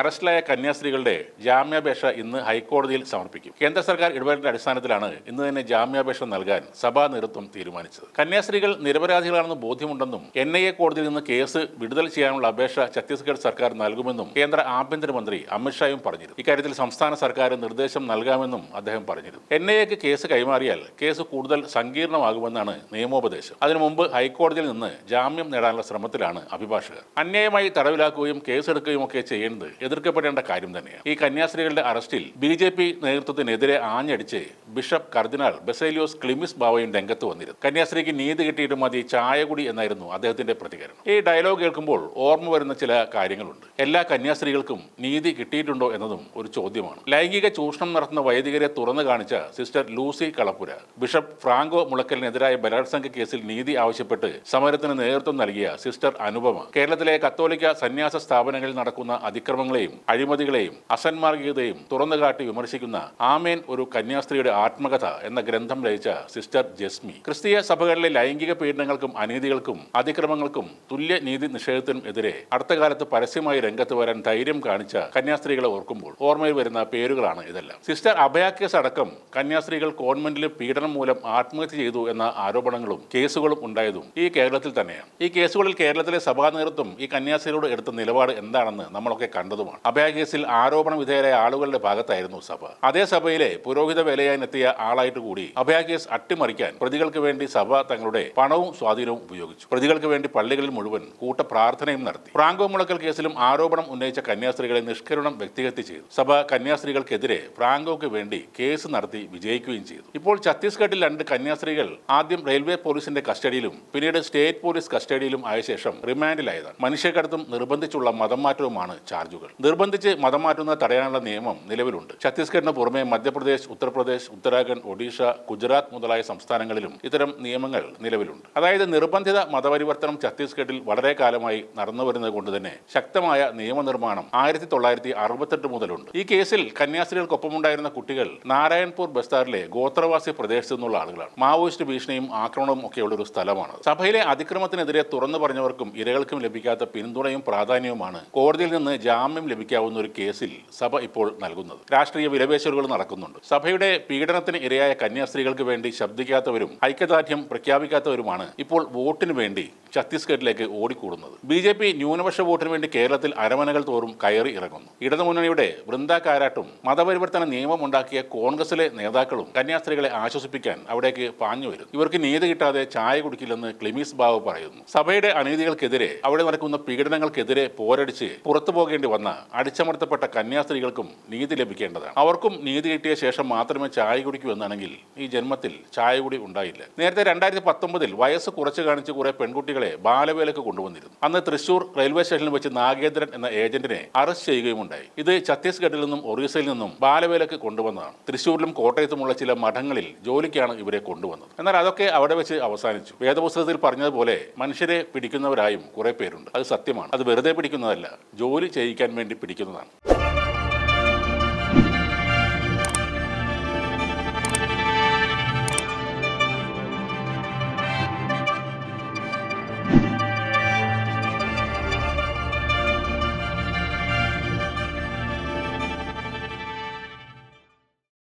അറസ്റ്റിലായ കന്യാസ്ത്രീകളുടെ ജാമ്യാപേക്ഷ ഇന്ന് ഹൈക്കോടതിയിൽ സമർപ്പിക്കും. കേന്ദ്ര സർക്കാർ ഇടപെടലിന്റെ അടിസ്ഥാനത്തിലാണ് ഇന്ന് തന്നെ ജാമ്യാപേക്ഷ നൽകാൻ സഭാ നേതൃത്വം തീരുമാനിച്ചത്. കന്യാസ്ത്രീകൾ നിരപരാധികളാണെന്ന് ബോധ്യമുണ്ടെന്നും എൻ ഐ എ കോടതിയിൽ നിന്ന് കേസ് വിടുതൽ ചെയ്യാനുള്ള അപേക്ഷ ഛത്തീസ്ഗഡ് സർക്കാർ നൽകുമെന്നും കേന്ദ്ര ആഭ്യന്തരമന്ത്രി അമിത്ഷായും പറഞ്ഞിരുന്നു. ഇക്കാര്യത്തിൽ സംസ്ഥാന സർക്കാർ നിർദ്ദേശം നൽകാമെന്നും അദ്ദേഹം പറഞ്ഞിരുന്നു. എൻ ഐ എക്ക് കേസ് കൈമാറിയാൽ കേസ് കൂടുതൽ സങ്കീർണമാകുമെന്നാണ് നിയമോപദേശം. അതിനു മുമ്പ് ഹൈക്കോടതിയിൽ നിന്ന് ജാമ്യം നേടാനുള്ള ശ്രമത്തിലാണ് അഭിഭാഷകർ. അന്യായമായി തടവിലാക്കുകയും കേസെടുക്കുകയും ഒക്കെ ചെയ്യുന്നത് എതിർക്കപ്പെടേണ്ട കാര്യം തന്നെയാണ്. ഈ കന്യാസ്ത്രീകളുടെ അറസ്റ്റിൽ ബി ജെ പി നേതൃത്വത്തിനെതിരെ ആഞ്ഞടിച്ച് ബിഷപ്പ് കർദിനാൾ ബെസേലിയോസ് ക്ലിമിസ് ബാവയും രംഗത്ത് വന്നിരുന്നു. കന്യാസ്ത്രീക്ക് നീതി കിട്ടിയിട്ട് മതി ചായകുടി എന്നായിരുന്നു അദ്ദേഹത്തിന്റെ പ്രതികരണം. ഈ ഡയലോഗ് കേൾക്കുമ്പോൾ ഓർമ്മ വരുന്ന ചില കാര്യങ്ങളുണ്ട്. എല്ലാ കന്യാസ്ത്രീകൾക്കും നീതി കിട്ടിയിട്ടുണ്ടോ എന്നതും ഒരു ചോദ്യമാണ്. ലൈംഗിക ചൂഷണം നടത്തുന്ന വൈദികരെ തുറന്നു കാണിച്ച സിസ്റ്റർ ലൂസി കളപ്പുര ബിഷപ്പ് ഫ്രാങ്കോ മുളക്കലിനെതിരായ ബലാത്സംഗ കേസിൽ നീതി ആവശ്യപ്പെട്ട് സമരത്തിന് നേതൃത്വം നൽകിയ സിസ്റ്റർ അനുപമ കേരളത്തിലെ കത്തോലിക്ക സന്യാസ സ്ഥാപനങ്ങളിൽ നടക്കുന്ന അതിക്രമങ്ങളെയും അഴിമതികളെയും അസന്മാർഗികതയും തുറന്നു കാട്ടി വിമർശിക്കുന്ന ആമേൻ ഒരു കന്യാസ്ത്രീയുടെ ആത്മകഥ എന്ന ഗ്രന്ഥം രചിച്ച സിസ്റ്റർ ജസ്മി ക്രിസ്തീയ സഭകളിലെ ലൈംഗിക പീഡനങ്ങൾക്കും അനീതികൾക്കും അതിക്രമങ്ങൾക്കും തുല്യ നീതി നിഷേധത്തിനും എതിരെ അടുത്ത കാലത്ത് പരസ്യമായി രംഗത്ത് വരാൻ ധൈര്യം കാണിച്ച കന്യാസ്ത്രീകളെ ഓർക്കുമ്പോൾ ഓർമ്മയിൽ വരുന്ന പേരുകളാണ് ഇതെല്ലാം. സിസ്റ്റർ അഭയ കേസ് അടക്കം കന്യാസ്ത്രീകൾ കോൺവെന്റിൽ പീഡനം മൂലം ആത്മഹത്യ ചെയ്തു എന്ന ആരോപണങ്ങളും കേസുകളും ഉണ്ടായതും ഈ കേരളത്തിൽ തന്നെയാണ്. ഈ കേസുകളിൽ കേരളത്തിലെ സഭാ നേതൃത്വം ഈ കന്യാസ്ത്രീകളോട് എടുത്ത നിലപാട് എന്താണെന്ന് നമ്മളൊക്കെ കണ്ടതുമാണ് അഭയ കേസിൽ ആരോപണ വിധേയരായ ആളുകളുടെ ഭാഗത്തായിരുന്നു സഭ. അതേ സഭയിലെ പുരോഹിത വേലയായി എത്തിയ ആളായിട്ട് കൂടി അഭയ കേസ് അട്ടിമറിക്കാൻ പ്രതികൾക്ക് വേണ്ടി സഭ തങ്ങളുടെ പണവും സ്വാധീനവും ഉപയോഗിച്ചു. പ്രതികൾക്ക് വേണ്ടി പള്ളികളിൽ മുഴുവൻ കൂട്ട പ്രാർത്ഥനയും നടത്തി. ഫ്രാങ്കോ മുളക്കൽ കേസിലും ആരോപണം ഉന്നയിച്ച കന്യാസ്ത്രീകളെ നിഷ്കരണം വ്യക്തിഹത്യ ചെയ്തു. സഭ കന്യാസ്ത്രീകൾക്കെതിരെ ഫ്രാങ്കോക്ക് വേണ്ടി കേസ് നടത്തി വിജയിക്കുകയും ചെയ്തു. ഇപ്പോൾ ഛത്തീസ്ഗഡിൽ രണ്ട് കന്യാസ്ത്രീകൾ ആദ്യം റെയിൽവേ പോലീസിന്റെ കസ്റ്റഡിയിലും പിന്നീട് സ്റ്റേറ്റ് പോലീസ് കസ്റ്റഡിയിലും ആയ ശേഷം റിമാൻഡിലായതാണ്. മനുഷ്യക്കടത്തും നിർബന്ധിച്ചുള്ള മതം മാറ്റവുമാണ് ചാർജുകൾ. നിർബന്ധിച്ച് മതം മാറ്റുന്നത് തടയാനുള്ള നിയമം നിലവിലുണ്ട്. ഛത്തീസ്ഗഡിന് പുറമെ മധ്യപ്രദേശ് ഉത്തർപ്രദേശ് ഉത്തരാഖണ്ഡ് ഒഡീഷ ഗുജറാത്ത് മുതലായ സംസ്ഥാനങ്ങളിലും ഇത്തരം നിയമങ്ങൾ നിലവിലുണ്ട്. അതായത് നിർബന്ധിത മതപരിവർത്തനം ഛത്തീസ്ഗഡിൽ വളരെ കാലമായി നടന്നു വരുന്നത് കൊണ്ട് തന്നെ ശക്തമായ നിയമനിർമ്മാണം ആയിരത്തി തൊള്ളായിരത്തി അറുപത്തെട്ട് മുതലുണ്ട്. ഈ കേസിൽ കന്യാസ്ത്രീകൾക്കൊപ്പമുണ്ടായിരുന്ന കുട്ടികൾ നാരായൺപൂർ ബസ്താറിലെ ഗോത്രവാസി പ്രദേശത്തു നിന്നുള്ള ആളുകളാണ്. മാവോയിസ്റ്റ് ഭീഷണിയും ആക്രമണവും ഒക്കെയുള്ള ഒരു സ്ഥലമാണ്. സഭയിലെ അതിക്രമത്തിനെതിരെ തുറന്നു പറഞ്ഞവർക്കും ഇരകൾക്കും ലഭിക്കാത്ത പിന്തുണയും പ്രാധാന്യവുമാണ് കോടതിയിൽ നിന്ന് ജാമ്യം ലഭിക്കാവുന്ന ഒരു കേസിൽ സഭ ഇപ്പോൾ നൽകുന്നത്. രാഷ്ട്രീയ വിലപേശലുകൾ നടക്കുന്നുണ്ട്. സഭയുടെ പീഡനത്തിന് ഇരയായ കന്യാസ്ത്രീകൾക്ക് വേണ്ടി ശബ്ദിക്കാത്തവരും ഐക്യദാർഢ്യം പ്രഖ്യാപിക്കാത്തവരുമാണ് ഇപ്പോൾ വോട്ടിന് വേണ്ടി ഛത്തീസ്ഗഡിലേക്ക് ഓടിക്കൂടുന്നത്. ബി ജെ പി ന്യൂനപക്ഷ വോട്ടിന് വേണ്ടി കേരളത്തിൽ അരമനകൾ തോറും കയറി ഇറങ്ങുന്നു. ഇടതുമുന്നണിയുടെ വൃന്ദ കാരാട്ടും മതപരിവർത്തന നിയമം ഉണ്ടാക്കിയ കോൺഗ്രസിലെ നേതാക്കളും കന്യാസ്ത്രീകളെ ആശ്വസിപ്പിക്കാൻ അവിടേക്ക് പാഞ്ഞു വരും. ഇവർക്ക് നീതി കിട്ടാതെ ചായ കുടിക്കില്ലെന്ന് ക്ലിമീസ് ബാബു പറയുന്നു. സഭയുടെ അനീതികൾക്കെതിരെ അവിടെ നടക്കുന്ന പീഡനങ്ങൾക്കെതിരെ പോരടിച്ച് പുറത്തു പോകേണ്ടി വന്ന അടിച്ചമർത്തപ്പെട്ട കന്യാസ്ത്രീകൾക്കും നീതി ലഭിക്കേണ്ടതാണ്. അവർക്കും നീതി കിട്ടിയ ശേഷം മാത്രമേ ചായ കുടിക്കൂ എന്നാണെങ്കിൽ ഈ ജന്മത്തിൽ ചായ കൂടി ഉണ്ടായില്ല. നേരത്തെ രണ്ടായിരത്തി പത്തൊമ്പതിൽ വയസ്സ് കുറച്ച് കാണിച്ച് കുറെ പെൺകുട്ടികളെ ബാലവേലക്ക് കൊണ്ടുവന്നിരുന്നു. അന്ന് തൃശൂർ റെയിൽവേ സ്റ്റേഷനിൽ വെച്ച് നാഗേന്ദ്രൻ എന്ന ഏജന്റിനെ അറസ്റ്റ് ചെയ്യുകയുമുണ്ടായി. ഇത് ഛത്തീസ്ഗഡിൽ നിന്നും ഒറീസയിൽ നിന്നും ബാലവേലക്ക് കൊണ്ടുവന്നതാണ്. തൃശൂരിലും കോട്ടയത്തുമുള്ള ചില മഠങ്ങളിൽ ജോലിക്കാണ് ഇവരെ കൊണ്ടുവന്നത്. എന്നാൽ അതൊക്കെ അവിടെ വെച്ച് അവസാനിച്ചു. വേദപുസ്തകത്തിൽ പറഞ്ഞതുപോലെ മനുഷ്യരെ പിടിക്കുന്നവരായും കുറെ പേരുണ്ട്. അത് സത്യമാണ്. അത് വെറുതെ പിടിക്കുന്നതല്ല ജോലി ചെയ്യിക്കാൻ വേണ്ടി പിടിക്കുന്നതാണ്.